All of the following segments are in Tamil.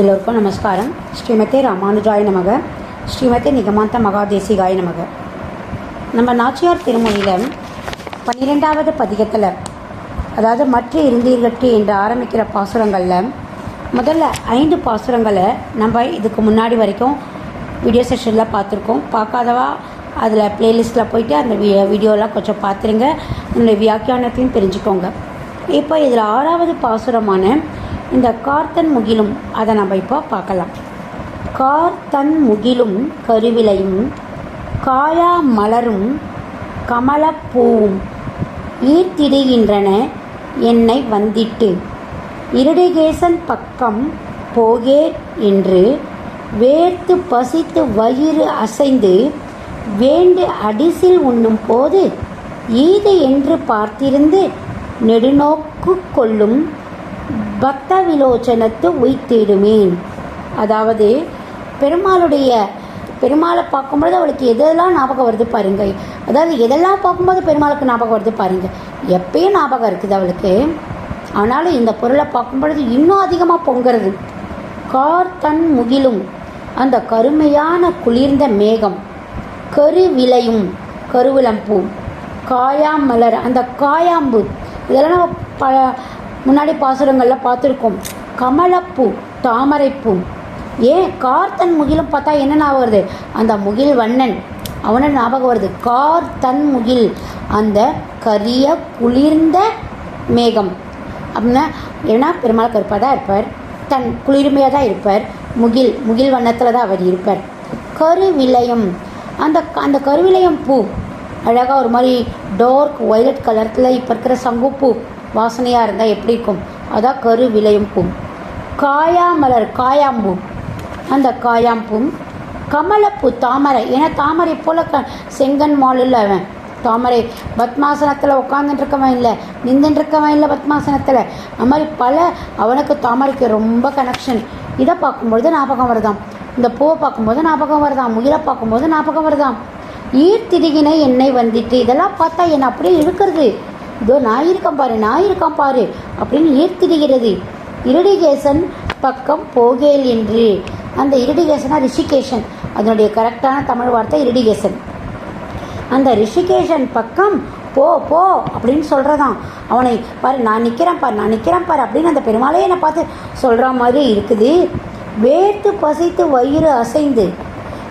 எல்லோருக்கும் நமஸ்காரம். ஸ்ரீமதே ராமானுஜாய நமக. ஸ்ரீமதே நிகமாந்த மகாதேசிகாய நமக. நம்ம நாச்சியார் திருமொழியில் பன்னிரெண்டாவது பதிகத்தில் அதாவது மற்ற இருந்தீர்கட்டு என்று ஆரம்பிக்கிற பாசுரங்களில் முதல்ல ஐந்து பாசுரங்களை நம்ம இதுக்கு முன்னாடி வரைக்கும் வீடியோ செஷனில் பார்த்துருக்கோம். பார்க்காதவா அதில் ப்ளேலிஸ்ட்டில் போயிட்டு அந்த வீ வீடியோலாம் கொஞ்சம் பார்த்துருங்க. என்னுடைய வியாக்கியானத்தையும் தெரிஞ்சுக்கோங்க. இப்போ இதில் ஆறாவது பாசுரமான இந்த கார்த்தன் முகிலும் அதை நம்ம இப்போ பார்க்கலாம். கார்த்தன் முகிலும் கருவிலையும் காயா மலரும் கமலப்பூவும் ஈர்த்திடுகின்றன என்னை வந்திட்டு. இருடிகேசன் பக்கம் போகே என்று வேர்த்து பசித்து வயிறு அசைந்து வேண்டு அடிசில் உண்ணும் போது ஈது என்று பார்த்திருந்து நெடுநோக்கு கொள்ளும் பக்த விலோச்சனத்து உய்த்திடுமேன் அதாவது பெருமாளுடைய பெருமாளை பார்க்கும்பொழுது அவளுக்கு எதெல்லாம் ஞாபகம் வருது பாருங்க அதாவது எதெல்லாம் பார்க்கும்போது பெருமாளுக்கு ஞாபகம் வருது பாருங்க எப்பயும் ஞாபகம் இருக்குது அவளுக்கு. ஆனாலும் இந்த பொருளை பார்க்கும்பொழுது இன்னும் அதிகமாக பொங்குறது. கார் தன் முகிலும் அந்த கருமையான குளிர்ந்த மேகம். கருவிலையும் கருவிளம்பூ. காயாமலர் அந்த காயாம்பு. இதெல்லாம் நம்ம ப முன்னாடி பாசுரங்களில் பார்த்துருக்கோம். கமலப்பூ தாமரைப்பூ. ஏன்? கார் தன் முகிலும் பார்த்தா என்ன ஞாபகம் வருது? அந்த முகில் வண்ணன். அவனை ஞாபகம் வருது. கார் தன் முகில். அந்த கரிய குளிர்ந்த மேகம். அப்படின்னா ஏன்னா பெருமாள் கருப்பாக தான் இருப்பார். தன் குளிர்மையாக தான் இருப்பார். முகில் முகில் வண்ணத்தில் தான் அவர் இருப்பார். கருவிலையம் அந்த அந்த கருவிலையம் பூ. அழகாக ஒரு மாதிரி டார்க் ஒய்லட் கலரில் இப்போ இருக்கிற சங்குப்பூ. வாசனையாக இருந்தால் எப்படி இருக்கும்? அதான் கரு விளையும் பூ. காயாமலர் காயாம்பூ. அந்த காயாம்பூ கமலப்பூ தாமரை. ஏன்னா தாமரை போல் க செங்கன் மாலில் அவன். தாமரை பத்மாசனத்தில் உட்காந்துட்டுருக்கவன் இல்லை. நின்றுட்டுருக்கவன் இல்லை பத்மாசனத்தில். அது மாதிரி பல அவனுக்கு தாமரைக்கு ரொம்ப கனெக்ஷன் இதை பார்க்கும்பொழுது ஞாபகம் வருதாம். இந்த பூவை பார்க்கும்போது ஞாபகம் வருதாம். முயலை பார்க்கும்போது ஞாபகம் வருதாம். ஈர்த்திடுகினை என்னை வந்துட்டு இதெல்லாம் பார்த்தா என்னை அப்படியே இழுக்கிறது. இதோ நான் இருக்கேன் பாரு நான் பாரு அப்படின்னு ஈர்த்திடுகிறது இருடிகேசன் பக்கம் போகேல் என்று. அந்த இருடிகேசனா ரிஷிகேஷன் அதனுடைய கரெக்டான தமிழ் வார்த்தை இருடிகேசன். அந்த ரிஷிகேஷன் பக்கம் போ போ அப்படின்னு சொல்கிறதான் அவனை பாரு நான் நிற்கிறேன் பாரு நான் நிற்கிறேன் பாரு அப்படின்னு அந்த பெருமாளே என்னை பார்த்து சொல்கிற மாதிரி இருக்குது. வேர்த்து பசித்து வயிறு அசைந்து.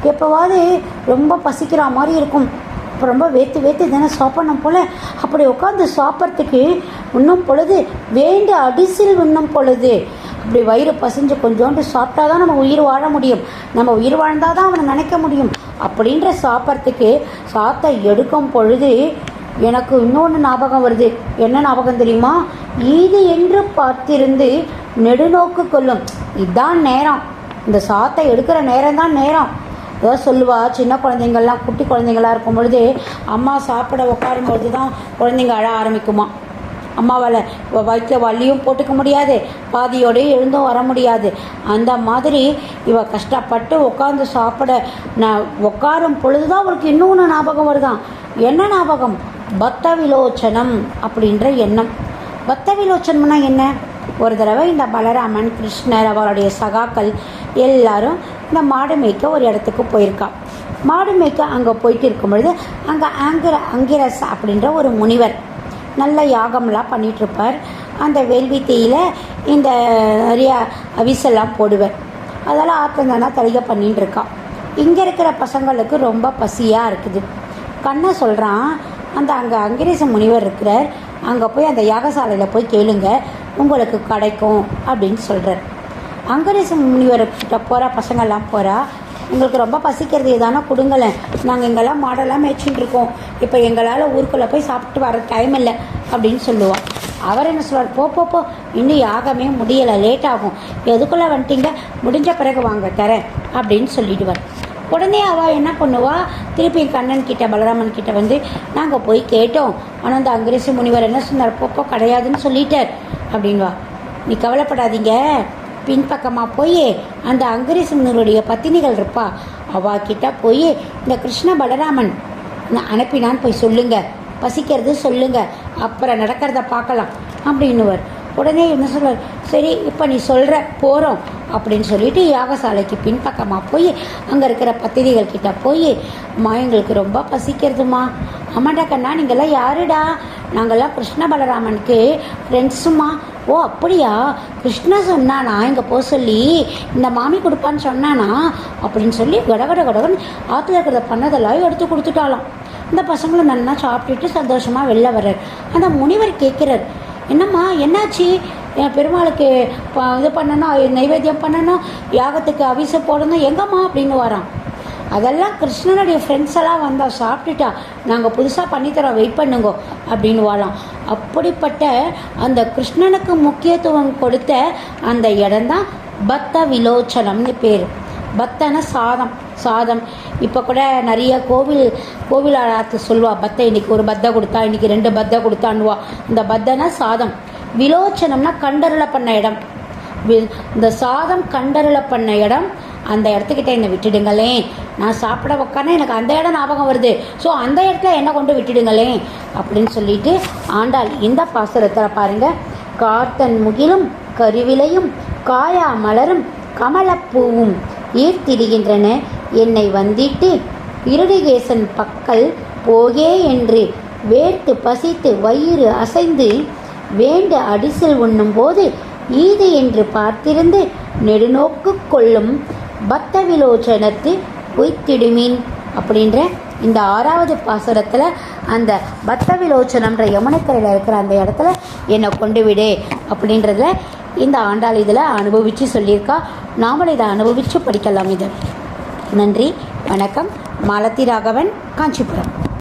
எப்போவாது ரொம்ப பசிக்கிற மாதிரி இருக்கும். இப்போ ரொம்ப வேத்து வேத்து தானே சாப்பிடணும் போல். அப்படி உட்காந்து சாப்பிட்றதுக்கு இன்னும் பொழுது வேண்ட அடிசில் உண்ணும் பொழுது. அப்படி வயிறு பசிஞ்சு கொஞ்சோண்டு சாப்பிட்டா தான் நம்ம உயிர் வாழ முடியும். நம்ம உயிர் வாழ்ந்தால் தான் அவனை நினைக்க முடியும். அப்படின்ற சாப்பிட்றதுக்கு சாத்தை எடுக்கும் பொழுது எனக்கு இன்னொன்று ஞாபகம் வருது. என்ன ஞாபகம் தெரியுமா? இது என்று பார்த்திருந்து நெடுநோக்கு கொள்ளும். இதுதான் நேரம். இந்த சாத்தை எடுக்கிற நேரம் தான் நேரம். அதான் சொல்லுவா சின்ன குழந்தைங்கள்லாம் குட்டி குழந்தைங்களாக இருக்கும் பொழுது அம்மா சாப்பிட உட்காரும் பொழுது தான் குழந்தைங்க அழ ஆரம்பிக்குமா? அம்மாவால் வயிற்றில் வலியும் போட்டுக்க முடியாது பாதியோடையும் எழுந்தும் வர முடியாது. அந்த மாதிரி இவ கஷ்டப்பட்டு உட்காந்து சாப்பிட நான் உட்காரும் பொழுது தான் அவளுக்கு இன்னொன்று ஞாபகம் வருதான் என்ன ஞாபகம்? பத்த விலோச்சனம் அப்படின்ற எண்ணம். பத்த விலோச்சனம்னா என்ன? ஒரு தடவை இந்த பலராமன் கிருஷ்ணர் அவருடைய சகாக்கள் எல்லாரும் இந்த மாடு மேய்க்க ஒரு இடத்துக்கு போயிருக்கான் மாடு மேய்க்க அங்கே போயிட்டு இருக்கும் பொழுது அங்கே ஆங்கிர அங்கிரஸ் அப்படின்ற ஒரு முனிவர் நல்ல யாகம்லாம் பண்ணிகிட்ருப்பார் அந்த வேள்வி தீயில் இந்த நிறையா அவிசெல்லாம் போடுவார். அதெல்லாம் ஆத்தந்தானா தலிகை பண்ணிட்டு இருக்கான் இங்கே இருக்கிற பசங்களுக்கு ரொம்ப பசியாக இருக்குது. கண்ணை சொல்கிறான் அந்த அங்கே அங்கிரேச முனிவர் இருக்கிறார். அங்கே போய் அந்த யாகசாலையில் போய் கேளுங்க உங்களுக்கு கிடைக்கும் அப்படின்னு சொல்கிறார் அங்கரேசன் முனிவர்கிட்ட போகிறா பசங்கள்லாம் போகிறா உங்களுக்கு ரொம்ப பசிக்கிறது ஏதானா கொடுங்களேன். நாங்கள் இங்கெல்லாம் மாடெல்லாம் மேய்ச்சின்னு இருக்கோம். இப்போ எங்களால் ஊருக்குள்ளே போய் சாப்பிட்டு வர டைம் இல்லை அப்படின்னு சொல்லுவாள் அவர் என்ன சொல்வார் போ போ போ. இன்னும் யாகமே முடியலை. லேட் ஆகும். எதுக்குள்ளே வந்துட்டீங்க? முடிஞ்ச பிறகு வாங்க தரேன் அப்படின்னு சொல்லிடுவார். உடனே அவள் என்ன பண்ணுவா? திருப்பி கண்ணன் கிட்ட பலராமன் கிட்ட வந்து நாங்கள் போய் கேட்டோம். ஆனால் அந்த அங்கிரேசி முனிவர் என்ன சொன்னார்? போப்போ கிடையாதுன்னு சொல்லிட்டார். அப்படின்வா நீ கவலைப்படாதீங்க. பின்பக்கமாக போய் அந்த அங்கிரேசி பத்தினிகள் இருப்பா. அவா கிட்ட போய் இந்த கிருஷ்ண பலராமன் நான் அனுப்பினான்னு போய் சொல்லுங்க. பசிக்கிறது சொல்லுங்க. அப்புறம் நடக்கிறத பார்க்கலாம் அப்படின்னுவர். உடனே என்ன சொல்வார் சரி இப்போ நீ சொல்கிற போகிறோம் அப்படின்னு சொல்லிட்டு யாகசாலைக்கு பின்பக்கமாக போய் அங்கே இருக்கிற பத்திரிகள் கிட்ட போய் அம்மா எங்களுக்கு ரொம்ப பசிக்கிறதுமா ஆமாண்டா கண்ணா நீங்கள்லாம் யாருடா? நாங்கள்லாம் கிருஷ்ண பலராமனுக்கு ஃப்ரெண்ட்ஸுமா ஓ அப்படியா? கிருஷ்ணா சொன்னானா? இங்கே போக சொல்லி. இந்த மாமி கொடுப்பான்னு சொன்னானா? அப்படின்னு சொல்லி கடகட கடகன் ஆற்றுல இருக்கிறத பண்ணதெல்லாம் எடுத்து கொடுத்துட்டாலாம் இந்த பசங்களும் நல்லா சாப்பிட்டுட்டு சந்தோஷமாக வெளில வர்றார். அந்த முனிவர் கேட்குறார் என்னம்மா என்னாச்சு? என் பெருமாளுக்கு இது பண்ணணும் நைவேத்தியம் பண்ணணும் யாகத்துக்கு அவிசை போடணும் எங்கம்மா? அப்படின்னு வரான். அதெல்லாம் கிருஷ்ணனுடைய ஃப்ரெண்ட்ஸ் எல்லாம் வந்தால் சாப்பிட்டுட்டா. நாங்கள் புதுசாக பண்ணித்தரோம் வெயிட் பண்ணுங்க அப்படின்னு வாழலாம் அப்படிப்பட்ட அந்த கிருஷ்ணனுக்கு முக்கியத்துவம் கொடுத்த அந்த இடம்தான் பக்த விலோச்சனம்னு பேர். பத்தன சாதம் சாதம். இப்போ கூட நிறைய கோவில் கோவில் சொல்லுவாள் பத்தை இன்னைக்கு ஒரு பத்தை கொடுத்தா இன்றைக்கி ரெண்டு பத்தை கொடுத்தான்னுவா. இந்த பத்தனா சாதம். விலோச்சனம்னா கண்டருள பண்ண இடம். வி- இந்த சாதம் கண்டருள பண்ண இடம் அந்த இடத்துக்கிட்ட என்னை விட்டுடுங்களேன். நான் சாப்பிட உக்கானே எனக்கு அந்த இடம் ஞாபகம் வருது. ஸோ அந்த இடத்துல என்ன கொண்டு விட்டுடுங்களேன். அப்படின்னு சொல்லிட்டு ஆண்டாள் இந்த பாசுரத்தில் பாருங்க. காத்தன் முகிலும் கருவிலையும் காயா மலரும் கமலப்பூவும் ஈர்த்திடுகின்றன. என்னை வந்திட்டு இருடிகேசன் பக்கல் போகே என்று வேர்த்து பசித்து வயிறு அசைந்து வேண்ட அடிசில் உண்ணும்போது ஈது என்று பார்த்திருந்து நெடுநோக்கு கொள்ளும் பக்த விலோச்சனத்து பொய்த்திடுமீன் அப்படின்ற இந்த ஆறாவது பாசுரத்தில் அந்த பத்த விலோச்சனம்ன்ற யமுனக்கரையில் இருக்கிற அந்த இடத்துல என்னை கொண்டு விடு அப்படின்றத இந்த ஆண்டாள் இதில் அனுபவித்து சொல்லியிருக்கா. நாமளும் இதை அனுபவித்து படிக்கலாம் இது. நன்றி வணக்கம். மாலத்தி ராகவன் காஞ்சிபுரம்.